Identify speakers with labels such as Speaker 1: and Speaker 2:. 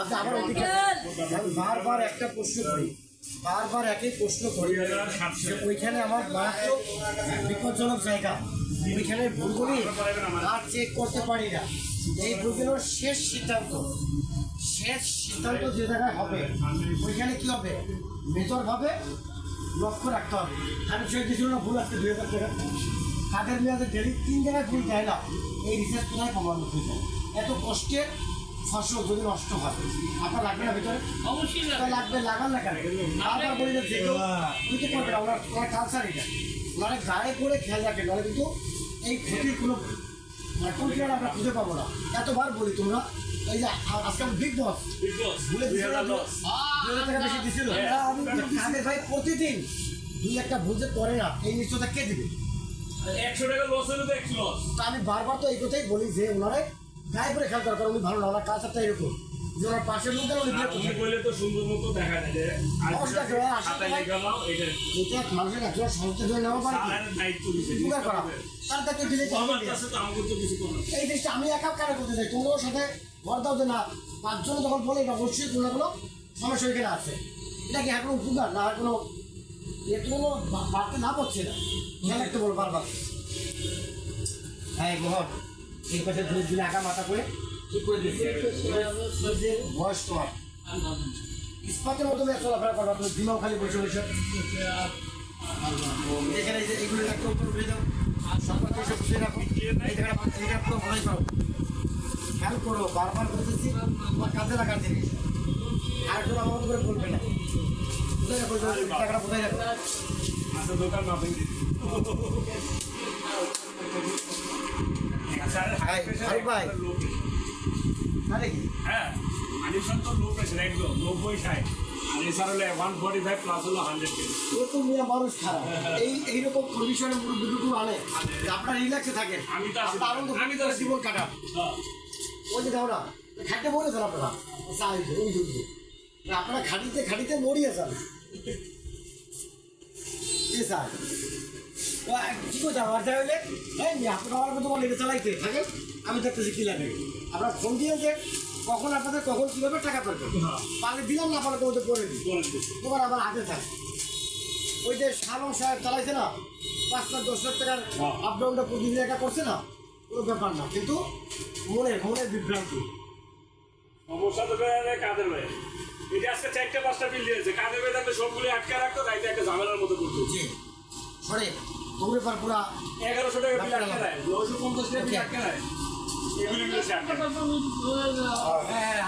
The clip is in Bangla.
Speaker 1: আচ্ছা আবার ওদিকে করি চেক করতে পারি না। এই শেষ সিদ্ধান্ত শেষ সিদ্ধান্ত যে জায়গায় হবে, ওইখানে কি হবে? মেজরভাবে লক্ষ্য রাখতে হবে। আমি সে কিছু না, ভুল আসছে দুই হাজার টাকা। কাদের মেয়াদে ডেলি তিন জায়গায় ভুল যায় না এই রিসার্চ কোথায় প্রমাণ হয়ে যায় এত কষ্টের ফসল যদি নষ্ট হয় আপনার লাগবে না ভিতরে?
Speaker 2: অবশ্যই লাগবে।
Speaker 1: লাগান না কেন? বারবার বলি না যে কেউ বুঝতে পারবে না ওনার ওনার কালচার এটা। ওনারা গায়ে করে খেয়াল রাখেন নাহলে কিন্তু এই ক্ষতির কোনো মানে কোন ক্রিয়াটা আমরা খুঁজে পাবো না। এতবার বলি তোমরা এই যে আজকে বিগ বস
Speaker 3: হাজার
Speaker 1: টাকা বেশি দিছিল।
Speaker 3: হ্যাঁ।
Speaker 1: আমি ভাই প্রতিদিন দুই একটা ভুল যে করে না এই নিশ্চয়তা কে দিবে?
Speaker 3: একশো টাকা লস হলে তো একশো লস
Speaker 1: আমি বারবার তো এই কথাই বলি যে ওনারা গায়ে করে খেয়াল করার উনি ভালো না ওনার কালচারটা এরকম। যে ওনার পাশের লোকদের উনি বিয়ে
Speaker 3: তুমি তো সুন্দর মতো দেখা যায় এটা
Speaker 1: মানুষের একজন সংস্থা ধরে নেওয়া পারে করা। তার দিলে হবে। এই আমি একা কারে করতে চাই? তোমরাও সাথে দাও যে না পাঁচজন যখন বলে এটা অবশ্যই কোনো না কোনো সমস্যা এখানে আছে। এটা কি এখন উপকার না কোনো বা- বাড়তে না পড়ছে না। খেয়াল রাখতে বলো বারবার। হ্যাঁ মোহন এই কথা ধরে দিলে একা মাথা করে ঠিক করে দিচ্ছে বয়স তোমার ইস্পাতের মতো চলাফেরা করবা, তুমি দিমাও খালি বসে বসে। এখানে এগুলো একটা উপর উঠে যাও আর সম্পর্কে এসে বসে রাখো। ভরাই করো খেয়াল করো, বারবার বলতেছি, তোমার কাজে লাগার জিনিস। আর একটু আমার করে বলবে না। কি
Speaker 3: হ্যাঁ আলিশান তো লো প্রেশার একদম নব্বই ষাট আর এছাড়া ওয়ান ফর্টি ফাইভ প্লাস হলো হান্ড্রেড
Speaker 1: ও তো মিয়া মানুষ খারাপ। এই এইরকম কন্ডিশনে আনে আপনারা রিল্যাক্সে থাকেন
Speaker 3: আমি তো আছি।
Speaker 1: আপনার আনন্দ
Speaker 3: আমি তো আছি।
Speaker 1: জীবন কাটান। ওই যে দেখো না খাটে মরেছেন আপনারা? খাটিতে খাটিতে মরিয়েছেন কে স্যার। ও কি করছে? আমার যা হইলে এই আমার মতো বলে চালাইতে? থাকেন আমি দেখতেছি কি লাগে। আপনার ফোন দিয়ে যে কখন আপনাদের কখন কীভাবে টাকা পাবেন
Speaker 3: হ্যাঁ।
Speaker 1: পালে দিলাম না পালে তোমাদের করে দিই। তোমার আবার হাতে থাকে। ওই যে শালম সাহেব চালাইছে না পাঁচ লাখ দশ লাখ টাকার
Speaker 3: হ্যাঁ।
Speaker 1: আপ ডাউনটা প্রতিদিন একা করছে না কোনো ব্যাপার না। কিন্তু মনে মনের বিভ্রান্তি।
Speaker 3: সমস্যা তো ভাই এটা আজকে চারটে পাঁচটা বিল দিয়েছে কাজে থাকলে সবগুলো আটকে রাখতো তাই তো একটা ঝামেলার মতো করতো
Speaker 1: জি। সরে তোমরা পার পুরা
Speaker 3: এগারোশো টাকা বিল আটকে দেয়। নশো পঞ্চাশ টাকা বিল আটকে দেয়। এগুলি মিলে আটকে দেয়।
Speaker 2: হ্যাঁ।